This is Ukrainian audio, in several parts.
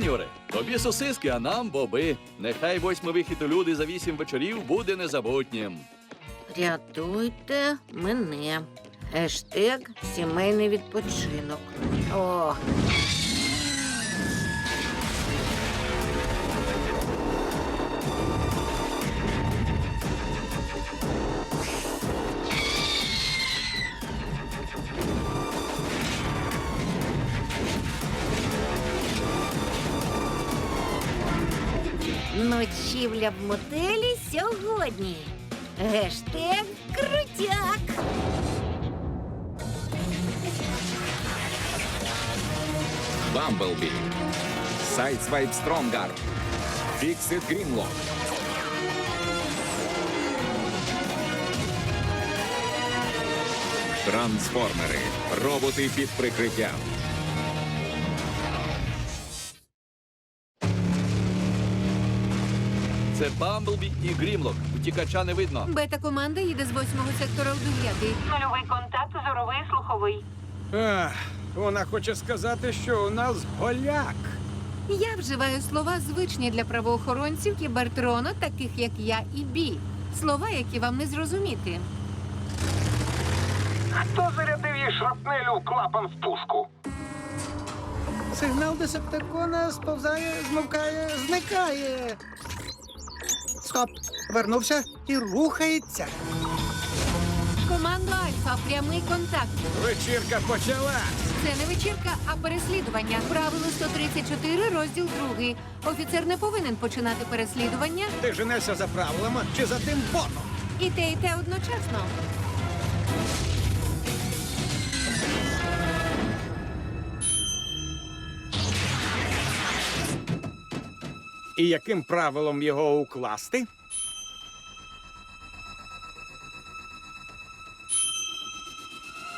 Джуніоре, тобі сосиски, а нам боби. Нехай восьмий вихід у люди за вісім вечорів буде незабутнім. Рятуйте мене. Гештег сімейний відпочинок. О, ночівля в мотелі сьогодні. Гештег крутяк. Бамблбі. Сайдсвайп Стронгар. Фіксит Грінлок. Трансформери. Роботи під прикриттям. Це Бамблбі і Грімлок. Утікача не видно. Бета-команда їде з восьмого сектора у дев'ятий. Нульовий контакт, зоровий, слуховий. Ах, вона хоче сказати, що у нас голяк. Я вживаю слова звичні для правоохоронців кібертрона, таких як я і Бі. Слова, які вам не зрозуміти. Хто зарядив їй шрапнелю в клапан в пушку? Сигнал десептикона сповзає, змовкає, зникає. Стоп! Вернувся і рухається. Команда Альфа, прямий контакт. Вечірка почала. Це не вечірка, а переслідування. Правило 134, розділ 2. Офіцер не повинен починати переслідування Ти женешся за правилами чи за тим ботом? і те, і те одночасно. І яким правилом його укласти?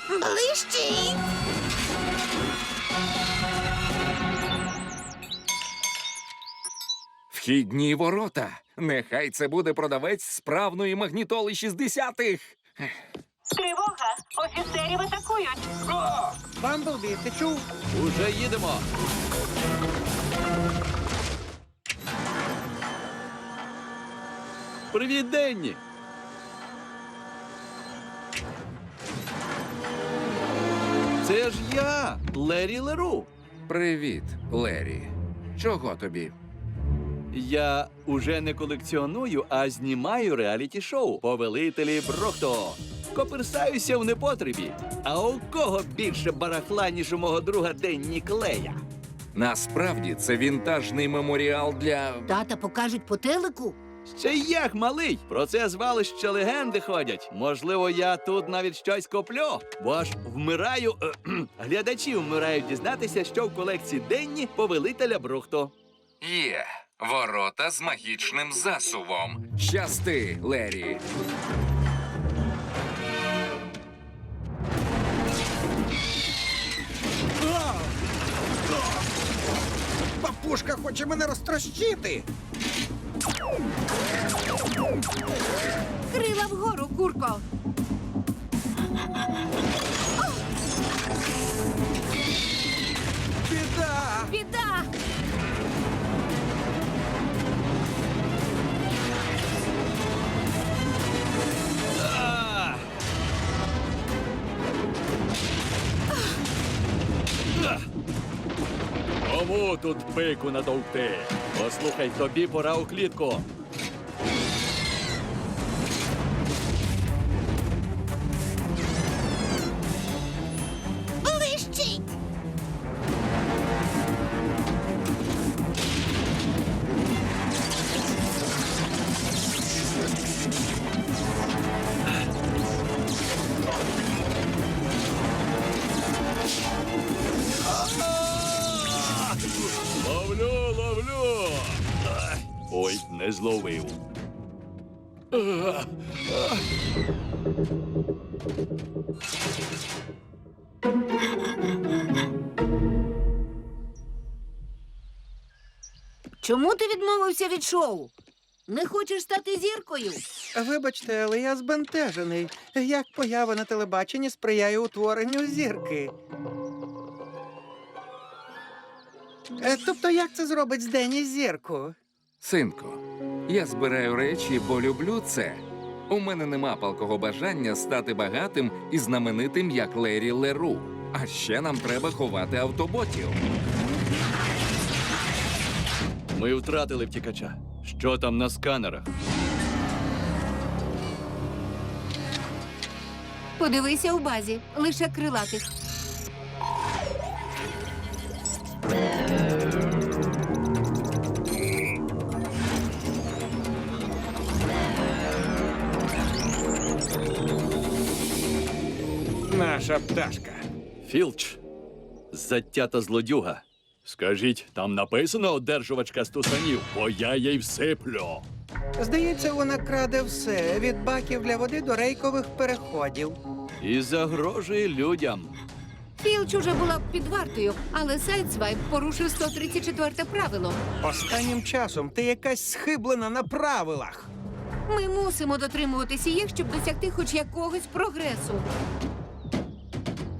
Ближче. Вхідні ворота. Нехай це буде продавець справної магнітоли 60-х. Тривога! Офіцерів атакують! Бамблбі, ти чув? Уже їдемо. Привіт, Денні. Це ж я, Лері Леру. Привіт, Лері. Чого тобі? Я уже не колекціоную, а знімаю реаліті-шоу Повелителі Брохто. Коперсаюся в непотребі. А у кого більше барахла, ніж у мого друга Денні Клея? Насправді це вінтажний меморіал для. Тата покажуть по телеку. Ще як малий. Про це звалище легенди ходять. Можливо, я тут навіть щось коплю, бо аж вмираю. Глядачі вмирають дізнатися, що в колекції Денні повелителя Брухто. Є ворота з магічним засувом. Щасти, Лері. Папушка хоче мене розтрощити. Крила вгору, курко. Біда! Біда! Кому тут пику надовти? Послухай, тобі пора у клітку. Чому ти відмовився від шоу? Не хочеш стати зіркою? Вибачте, але я збентежений. Як поява на телебаченні сприяє утворенню зірки. Е, тобто, як це зробить з Дені зірку? Синку, я збираю речі, бо люблю це. У мене нема палкого бажання стати багатим і знаменитим, як Лері Леру. А ще нам треба ховати автоботів. Ми втратили втікача. Що там на сканерах? Подивися у базі, лише крилатих. Наша пташка. Філч. Затята злодюга. Скажіть, там написано одержувачка стусанів, бо я їй всиплю. Здається, вона краде все від баків для води до рейкових переходів. І загрожує людям. Філч уже була під вартою, але Сайдсвайп порушив 134 правило. Останнім часом ти якась схиблена на правилах. Ми мусимо дотримуватися їх, щоб досягти хоч якогось прогресу.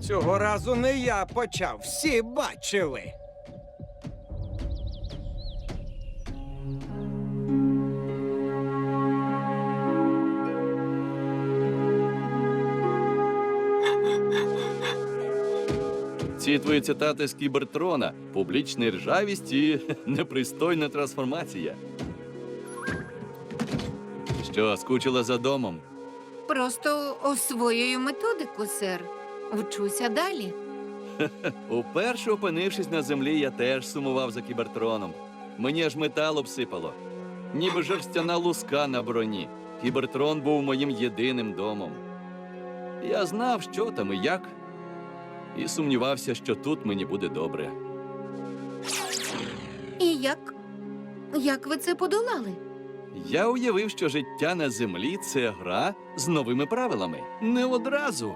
Цього разу не я почав, всі бачили. Ці твої цитати з кібертрона, публічна ржавість і непристойна трансформація. Що, скучила за домом? Просто освоюю методику, сер. Вчуся далі. Уперше опинившись на землі, я теж сумував за кібертроном. Мені аж метал обсипало. Ніби жерстяна луска на броні. Кібертрон був моїм єдиним домом. Я знав, що там і як, і сумнівався, що тут мені буде добре. І як? Як ви це подолали? Я уявив, що життя на землі це гра з новими правилами. Не одразу,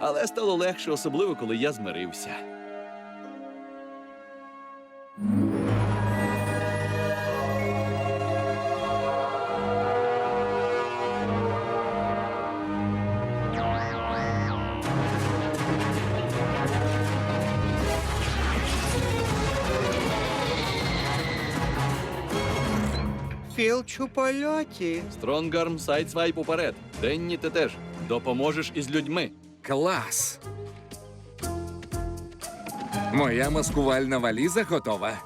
але стало легше, особливо коли я змирився. Філч у польоті. Стронгарм, сайдсвайп уперед. Денні, ти теж допоможеш із людьми. Клас! Моя маскувальна валіза готова.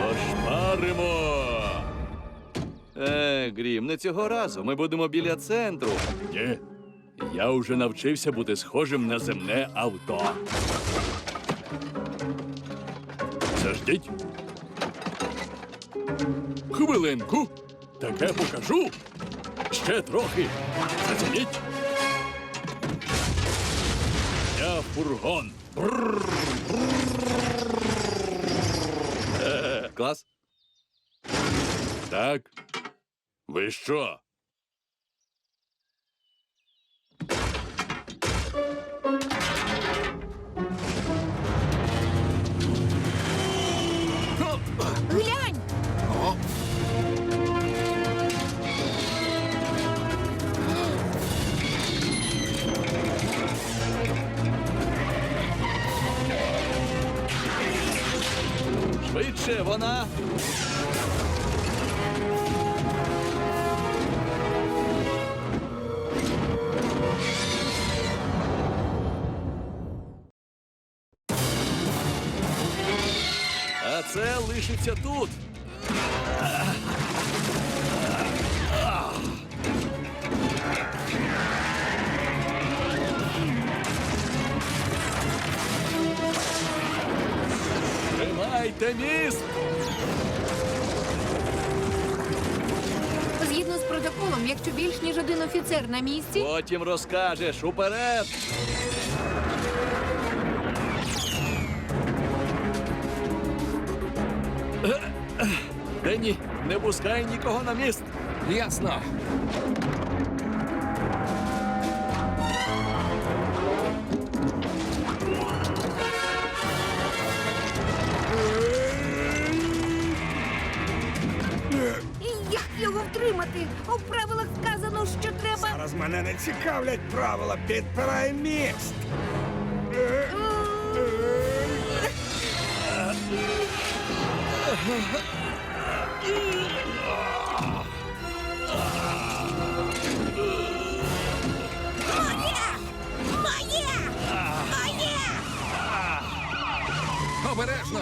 Пошпаримо. Е, Грім, не цього разу. Ми будемо біля центру. Ні. Я вже навчився бути схожим на земне авто. Заждіть. Хвилинку. Таке покажу. Ще трохи. Зацініть. Я фургон. Е, Клас. Так. Ви що? Вона. А це лишиться тут. Тримайте міст! Згідно з протоколом, якщо більш ніж один офіцер на місці, Потім розкажеш уперед. Денні, не пускай нікого на міст. Ясно. Мене не цікавлять правила. Підпирай міст. Обережно!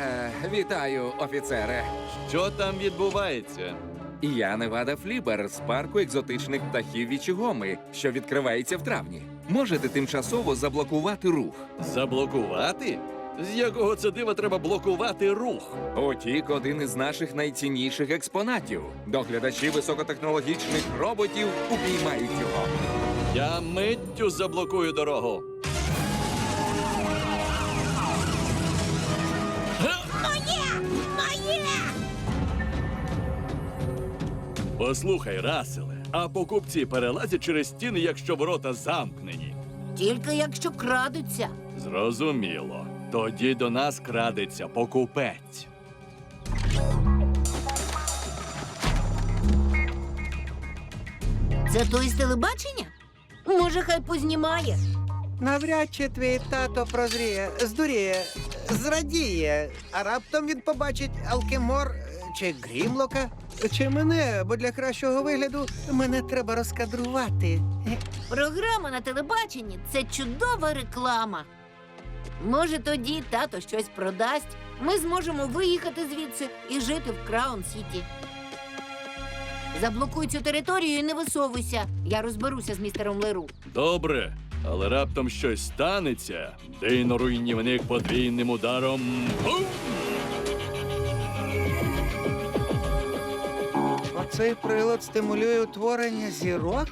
Е, вітаю, офіцере. Що там відбувається? Я Невада Флібер з парку екзотичних птахів Вічігоми, що відкривається в травні. Можете тимчасово заблокувати рух. Заблокувати? З якого це дива треба блокувати рух? Утік один із наших найцінніших експонатів. Доглядачі високотехнологічних роботів упіймають його. Я миттю заблокую дорогу. Послухай, Раселе, а покупці перелазять через стіни, якщо ворота замкнені. Тільки якщо крадуться. Зрозуміло. Тоді до нас крадеться покупець. Це той з телебачення? Може, хай познімає. Навряд чи твій тато прозріє, здуріє, зрадіє, а раптом він побачить Алкемор чи Грімлока, чи мене, бо для кращого вигляду мене треба розкадрувати. Програма на телебаченні це чудова реклама. Може, тоді тато щось продасть. Ми зможемо виїхати звідси і жити в Краун Сіті. Заблокуй цю територію і не висовуйся. Я розберуся з містером Леру. Добре, але раптом щось станеться. Дейно руйнівник подвійним ударом. Бум! Оцей прилад стимулює утворення зірок.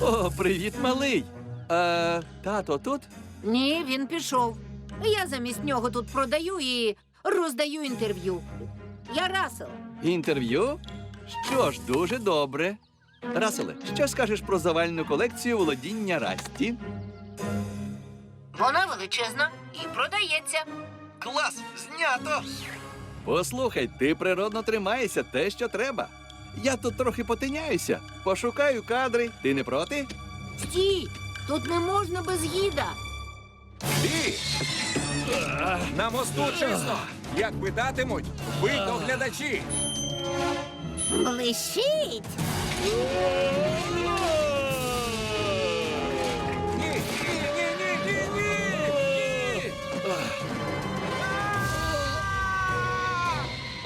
О, привіт, малий. А, тато тут? Ні, він пішов. Я замість нього тут продаю і роздаю інтерв'ю. Я Расел. Інтерв'ю? Що ж, дуже добре. Раселе, що скажеш про завальну колекцію володіння Расті? Вона величезна і продається. Клас! Знято! Послухай, ти природно тримаєшся те, що треба. Я тут трохи потиняюся, пошукаю кадри. Ти не проти? Стій! Тут не можна без гіда. Бі! На мосту чисто! Як питатимуть, ви доглядачі! Блищить!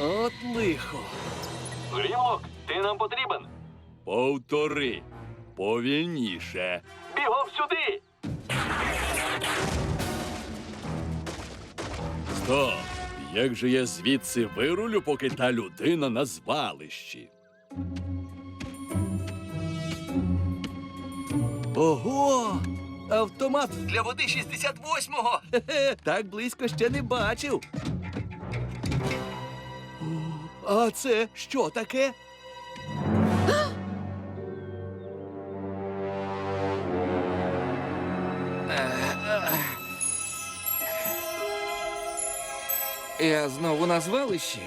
От лихо. Грімлок, ти нам потрібен. Повтори. Повільніше. Бігом сюди. Стоп! Як же я звідси вирулю, поки та людина на звалищі? Ого! Автомат для води 68-го! Так близько ще не бачив. А це що таке? Я знову на звалищі.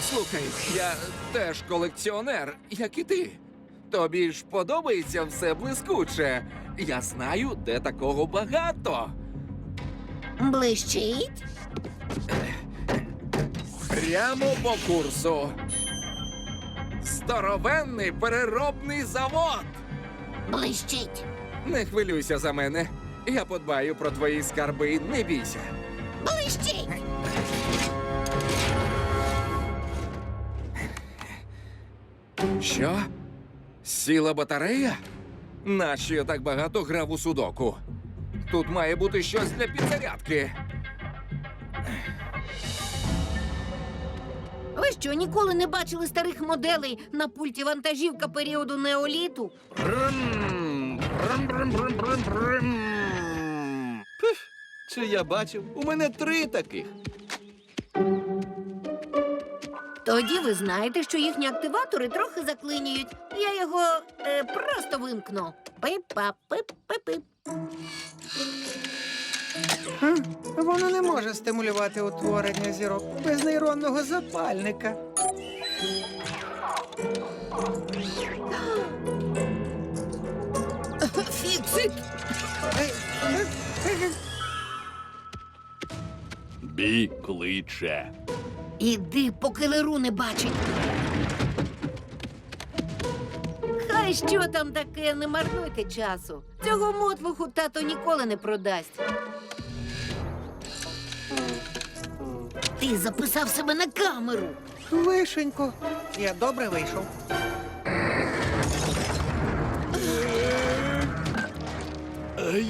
Слухай, я теж колекціонер, як і ти. Тобі ж подобається все блискуче. Я знаю, де такого багато. Блищить? Прямо по курсу. Здоровенний переробний завод. Блищить! Не хвилюйся за мене. Я подбаю про твої скарби, не бійся. Блищить! Що? Сіла батарея? Нащо я так багато грав у судоку? Тут має бути щось для підзарядки. Ви що, ніколи не бачили старих моделей на пульті вантажівка періоду неоліту? Бррм, Пф, Чи я бачив? У мене три таких. Тоді ви знаєте, що їхні активатори трохи заклинюють. Я його е, просто вимкну. Хм, Воно не може стимулювати утворення зірок без нейронного запальника. Фіксит! Е, е, е, Бі кличе. Іди, поки Леру не бачить. Хай що там таке, не марнуйте часу. Цього мотлуху тато ніколи не продасть. Ти записав себе на камеру. Вишенько. Я добре вийшов.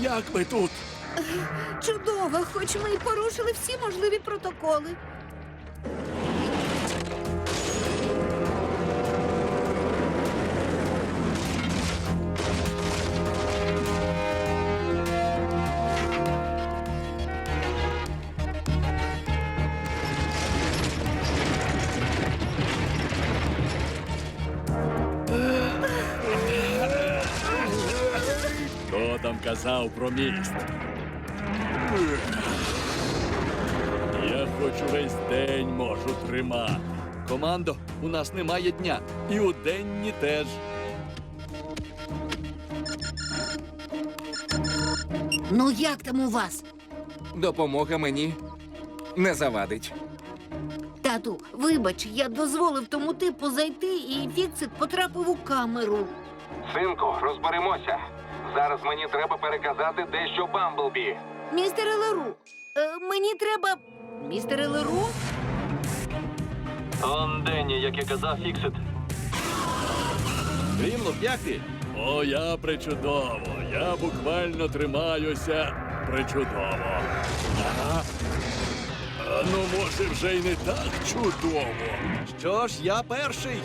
Як ми тут? Чудово, хоч ми й порушили всі можливі протоколи. Казав про міст? Я хоч весь день можу тримати. Командо, у нас немає дня. І у денні теж. Ну як там у вас? Допомога мені не завадить. Тату, вибач, я дозволив тому типу зайти, і Фіксит потрапив у камеру. Синку, розберемося. Зараз мені треба переказати дещо Бамблбі. Містер Леру, е, мені треба. Містер Леру? Он Денні, як я казав, фіксит. Грімлок, як ти? О, я причудово. Я буквально тримаюся причудово. Ага. А ну, може, вже й не так чудово. Що ж, я перший.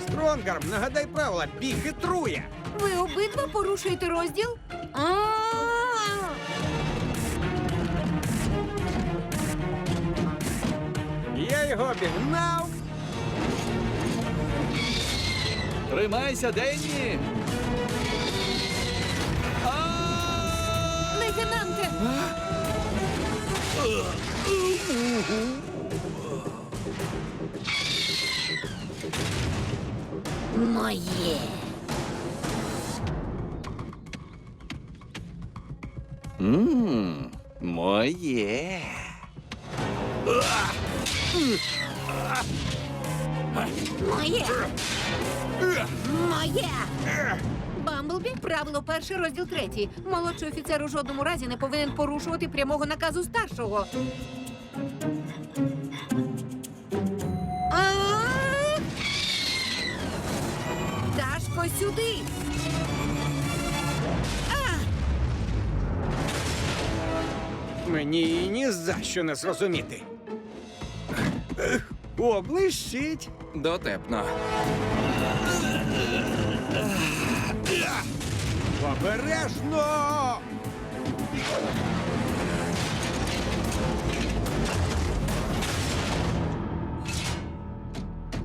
Стронгарм, нагадай правила, бі хитрує. Ви обидва порушуєте розділ? А! Я його обігнав. Тримайся, Денні! Лейтенанте! Моє. Моє. Моє. Моє. Бамблбі, правило перше, розділ третій. Молодший офіцер у жодному разі не повинен порушувати прямого наказу старшого. А! Дашко, сюди! Мені її ні за що не зрозуміти. О, блищить. Дотепно. Обережно!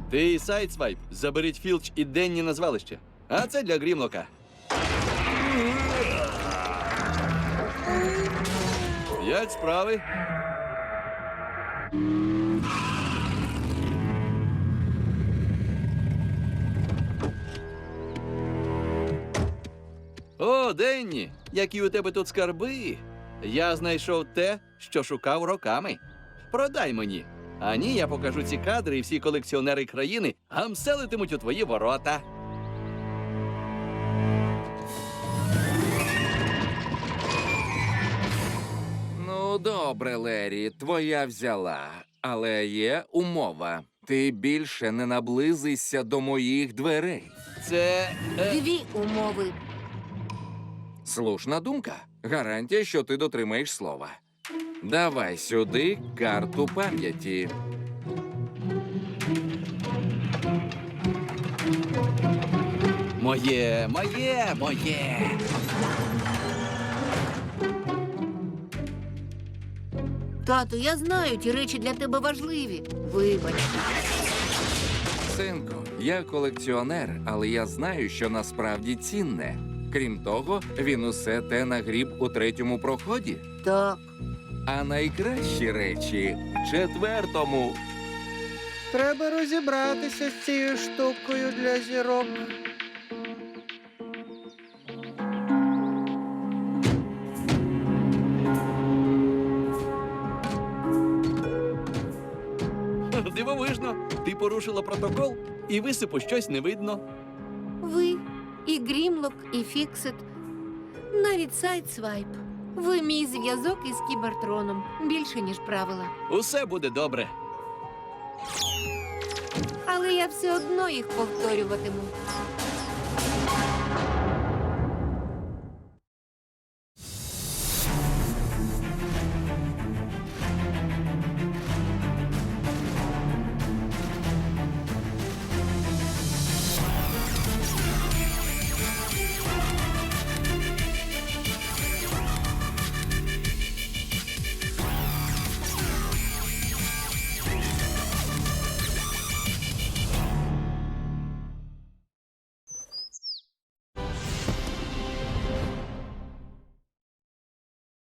Ти і Сайдсвайп, заберіть Філч і Денні на звалище. А це для Грімлока. Як справи? О, Денні, які у тебе тут скарби. Я знайшов те, що шукав роками. Продай мені. А ні, я покажу ці кадри, і всі колекціонери країни гамселитимуть у твої ворота. Добре, Лері, твоя взяла. Але є умова. Ти більше не наблизишся до моїх дверей. Це. Е, Дві умови. Слушна думка. Гарантія, що ти дотримаєш слова. Давай сюди карту пам'яті. Моє, моє, моє. Тату, я знаю, ті речі для тебе важливі. Вибач. Синку, я колекціонер, але я знаю, що насправді цінне. Крім того, він усе те нагріб у третьому проході. Так. А найкращі речі в четвертому. Треба розібратися з цією штукою для зірок. Порушила протокол і висипу щось не видно. Ви і Грімлок, і Фіксит, навіть сайт-свайп. Ви мій зв'язок із кібертроном більше, ніж правила. Усе буде добре. Але я все одно їх повторюватиму.